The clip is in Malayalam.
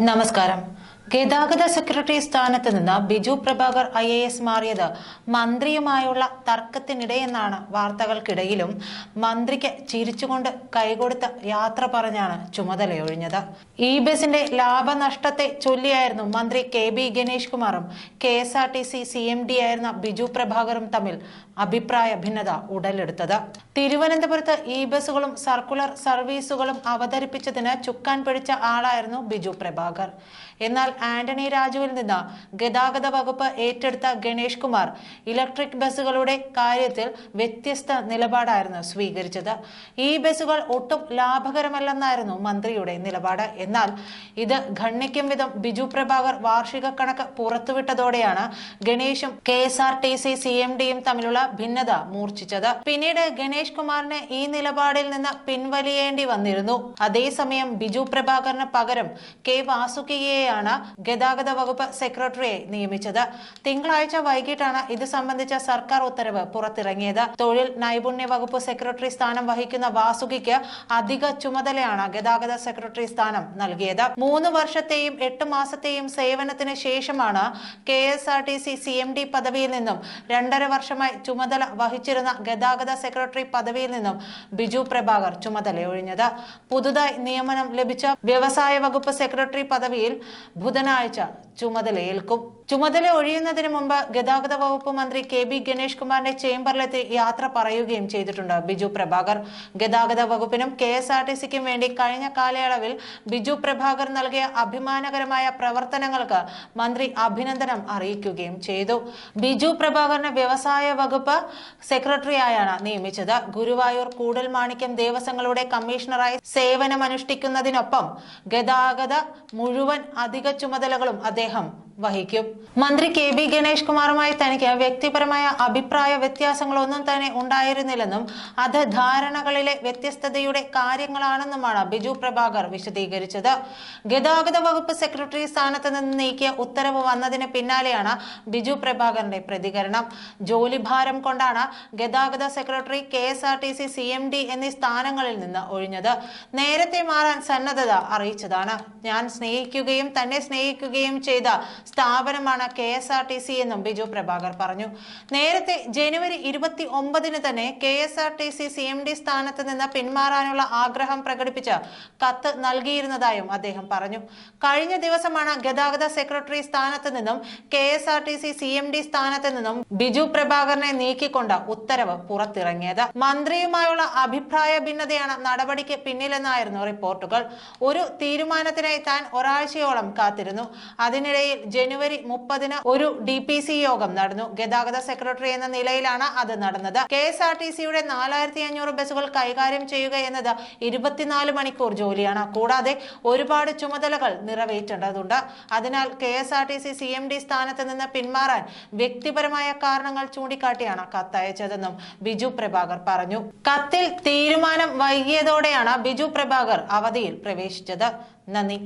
നമസ്കാരം ഗതാഗത സെക്രട്ടറി സ്ഥാനത്ത് നിന്ന് Biju Prabhakar I A S മാറിയത് മന്ത്രിയുമായുള്ള തർക്കത്തിനിടെയെന്നാണ് വാർത്തകൾക്കിടയിലും മന്ത്രിക്ക് ചിരിച്ചുകൊണ്ട് കൈകൊടുത്ത യാത്ര പറഞ്ഞാണ് ചുമതലയൊഴിഞ്ഞത്. ഇ ബസിന്റെ ലാഭനഷ്ടത്തെ ചൊല്ലിയായിരുന്നു മന്ത്രി കെ ബി ഗണേഷ് കുമാറും. K S R T C C M D ആയിരുന്ന ബിജു പ്രഭാകറും തമ്മിൽ അഭിപ്രായ ഭിന്നത ഉടലെടുത്തത്. തിരുവനന്തപുരത്ത് ഇ ബസ്സുകളും സർക്കുലർ സർവീസുകളും അവതരിപ്പിച്ചതിന് ചുക്കാൻ പിടിച്ച ആളായിരുന്നു ബിജു പ്രഭാകർ. എന്നാൽ ആന്റണി രാജുവിൽ നിന്ന് ഗതാഗത വകുപ്പ് ഏറ്റെടുത്ത ഗണേഷ് കുമാർ ഇലക്ട്രിക് ബസ്സുകളുടെ കാര്യത്തിൽ വ്യത്യസ്ത നിലപാടായിരുന്നു സ്വീകരിച്ചത്. ഈ ബസ്സുകൾ ഒട്ടും ലാഭകരമല്ലെന്നായിരുന്നു മന്ത്രിയുടെ നിലപാട്. എന്നാൽ ഇത് ഖണ്ണിക്കും വിധം ബിജു പ്രഭാകർ വാർഷിക കണക്ക് പുറത്തുവിട്ടതോടെയാണ് ഗണേഷും K S R T C C M ഡിയും തമ്മിലുള്ള ഭിന്നത മൂർച്ഛിച്ചത്. പിന്നീട് ഗണേഷ് കുമാറിന് ഈ നിലപാടിൽ നിന്ന് പിൻവലിയേണ്ടി വന്നിരുന്നു. അതേസമയം ബിജു പ്രഭാകറിന് പകരം കെ വാസുകിയെയാണ് ഗതാഗത വകുപ്പ് സെക്രട്ടറിയെ നിയമിച്ചത്. തിങ്കളാഴ്ച വൈകിട്ടാണ് ഇത് സംബന്ധിച്ച സർക്കാർ ഉത്തരവ് പുറത്തിറങ്ങിയത്. തൊഴിൽ നൈപുണ്യ വകുപ്പ് സെക്രട്ടറി സ്ഥാനം വഹിക്കുന്ന വാസുകിക്ക് അധിക ചുമതലയാണ് ഗതാഗത സെക്രട്ടറി സ്ഥാനം നൽകിയത്. മൂന്ന് വർഷത്തെയും എട്ട് മാസത്തെയും സേവനത്തിന് ശേഷമാണ് K S R T C C M D പദവിയിൽ നിന്നും രണ്ടര വർഷമായി ചുമതല വഹിച്ചിരുന്ന ഗതാഗത സെക്രട്ടറി പദവിയിൽ നിന്നും ബിജു പ്രഭാകർ ചുമതലയൊഴിഞ്ഞത്. പുതുതായി നിയമനം ലഭിച്ച വ്യവസായ വകുപ്പ് സെക്രട്ടറി പദവിയിൽ ബുധനാഴ്ച ചുമതലയേൽക്കും ചുമതല ഒഴിയുന്നതിന് മുമ്പ് ഗതാഗത വകുപ്പ് മന്ത്രി കെ ബി ഗണേഷ് കുമാറിന്റെ ചേംബറിലെത്തി യാത്ര പറയുകയും ചെയ്തിട്ടുണ്ട്. ബിജു പ്രഭാകർ ഗതാഗത വകുപ്പിനും കെ എസ് ആർ ടി സിക്കും വേണ്ടി കഴിഞ്ഞ കാലയളവിൽ ബിജു പ്രഭാകർ നൽകിയ അഭിമാനകരമായ പ്രവർത്തനങ്ങൾക്ക് മന്ത്രി അഭിനന്ദനം അറിയിക്കുകയും ചെയ്തു. ബിജു പ്രഭാകറിനെ വ്യവസായ വകുപ്പ് സെക്രട്ടറിയായാണ് നിയമിച്ചത്. ഗുരുവായൂർ കൂടൽ മാണിക്യം ദേവസ്വങ്ങളുടെ കമ്മീഷണറായി സേവനമനുഷ്ഠിക്കുന്നതിനൊപ്പം ഗതാഗത മുഴുവൻ അധിക ചുമതലകളും അദ്ദേഹം വഹിക്കും. മന്ത്രി കെ ബി ഗണേഷ് കുമാറുമായി തനിക്ക് വ്യക്തിപരമായ അഭിപ്രായ വ്യത്യാസങ്ങളൊന്നും തന്നെ ഉണ്ടായിരുന്നില്ലെന്നും അത് ധാരണകളിലെ വ്യത്യസ്തതയുടെ കാര്യങ്ങളാണെന്നുമാണ് ബിജു പ്രഭാകർ വിശദീകരിച്ചത്. ഗതാഗത വകുപ്പ് സെക്രട്ടറി സ്ഥാനത്ത് നിന്ന് നീക്കിയ ഉത്തരവ് വന്നതിന് പിന്നാലെയാണ് ബിജു പ്രഭാകറിന്റെ പ്രതികരണം. ജോലിഭാരം കൊണ്ടാണ് ഗതാഗത secretary K S R T C C M D എന്നീ സ്ഥാനങ്ങളിൽ നിന്ന് ഒഴിഞ്ഞത്. നേരത്തെ മാറാൻ സന്നദ്ധത അറിയിച്ചതാണ്. ഞാൻ സ്നേഹിക്കുകയും തന്നെ സ്നേഹിക്കുകയും ചെയ്ത സ്ഥാപനമാണ് K S R T C എന്നും ബിജു പ്രഭാകർ പറഞ്ഞു. നേരത്തെ ജനുവരി ഇരുപത്തി ഒമ്പതിന് തന്നെ K S R T C C M D സ്ഥാനത്ത് നിന്ന് പിന്മാറാനുള്ള ആഗ്രഹം പ്രകടിപ്പിച്ച് കത്ത് നൽകിയിരുന്നതായും അദ്ദേഹം പറഞ്ഞു. കഴിഞ്ഞ ദിവസമാണ് ഗതാഗത സെക്രട്ടറി സ്ഥാനത്ത് നിന്നും K S R T C C M D സ്ഥാനത്ത് നിന്നും ബിജു പ്രഭാകറിനെ നീക്കിക്കൊണ്ട് ഉത്തരവ് പുറത്തിറങ്ങിയത്. മന്ത്രിയുമായുള്ള അഭിപ്രായ ഭിന്നതയാണ് നടപടിക്ക് പിന്നിലെന്നായിരുന്നു റിപ്പോർട്ടുകൾ. ഒരു തീരുമാനത്തിനായി താൻ ഒരാഴ്ചയോളം കാത്തിരുന്നു. അതിനിടയിൽ ജനുവരി മുപ്പതിന് ഒരു ഡി പി സി യോഗം നടന്നു. ഗതാഗത സെക്രട്ടറി എന്ന നിലയിലാണ് അത് നടന്നത്. കെ എസ് ആർ ടി സിയുടെ നാലായിരത്തി അഞ്ഞൂറ് ബസ്സുകൾ കൈകാര്യം ചെയ്യുക എന്നത് ഇരുപത്തിനാല് മണിക്കൂർ ജോലിയാണ്. കൂടാതെ ഒരുപാട് ചുമതലകൾ നിറവേറ്റേണ്ടതുണ്ട്. അതിനാൽ K S R T C C M D സ്ഥാനത്ത് നിന്ന് പിന്മാറാൻ വ്യക്തിപരമായ കാരണങ്ങൾ ചൂണ്ടിക്കാട്ടിയാണ് കത്തയച്ചതെന്നും ബിജു പ്രഭാകർ പറഞ്ഞു. കത്തിൽ തീരുമാനം വൈകിയതോടെയാണ് ബിജു പ്രഭാകർ അവധിയിൽ പ്രവേശിച്ചത്. നന്ദി.